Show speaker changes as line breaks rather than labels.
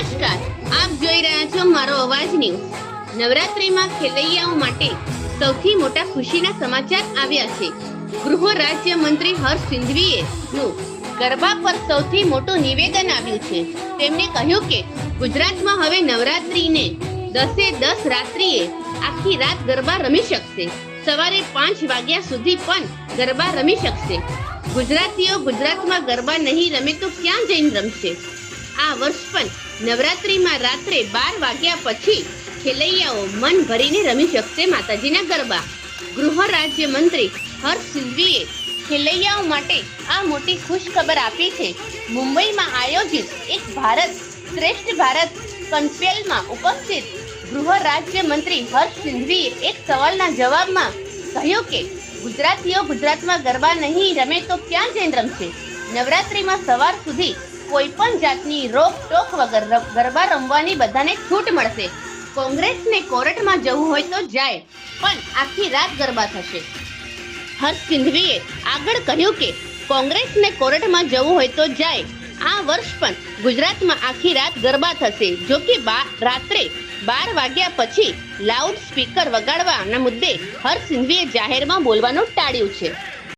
નમસ્કાર, આપ જોઈ રહ્યા છો મારો અવાજ ન્યૂઝ. નવરાત્રીમાં ખેલૈયાઓ માટે સૌથી મોટા ખુશીના સમાચાર આવ્યા છે. ગૃહ રાજ્ય મંત્રી હર્ષ સિંઘવીએ નું ગરબા પર સૌથી મોટું નિવેદન આવ્યું છે. તેમણે કહ્યું કે ગુજરાતમાં હવે નવરાત્રીને દસે દસ રાત્રિએ આખી રાત ગરબા રમી શકશે. સવારે પાંચ વાગ્યા સુધી પણ ગરબા રમી શકશે. ગુજરાતીઓ ગુજરાતમાં ગરબા નહીં રમે તો ક્યાં જઈને રમશે? આ વર્ષ પણ નવરાત્રીમાં રાત્રે બાર વાગ્યા પછી ખેલૈયાઓ મન ભરીને રમી શકશે માતાજીના ગરબા. ગૃહ રાજ્ય મંત્રી હર્ષ સિંઘવીએ ખેલૈયાઓ માટે આ મોટી ખુશ ખબર આપી છે. મુંબઈમાં આયોજિત એક ભારત શ્રેષ્ઠ ભારત કન્ફેલમાં ઉપસ્થિત ગૃહ રાજ્ય મંત્રી હર્ષ સિંઘવીએ એક સવાલના જવાબમાં કહ્યું કે, ગુજરાતીઓ ગુજરાતમાં ગરબા નહીં રમે તો ક્યાં જઈને રમશે? નવરાત્રીમાં સવાર સુધી કોઈ પણ જાતની રોક ટોક વગર ગરબા રમવાની બધાને છૂટ મળશે. કોંગ્રેસને કોર્ટમાં જવું હોય તો જાય, પણ આખી રાત ગરબા થશે. હર્ષ સિંઘવીએ આગળ કહ્યું કે, કોંગ્રેસને કોર્ટમાં જવું હોય તો જાય. આ વર્ષ પણ ગુજરાતમાં આખી રાત ગરબા થશે, જો કે રાત્રે બાર વાગ્યા પછી લાઉડ સ્પીકર વગાડવાના મુદ્દે હર્ષ સિંઘવીએ જાહેરમાં બોલવાનું ટાળ્યું છે.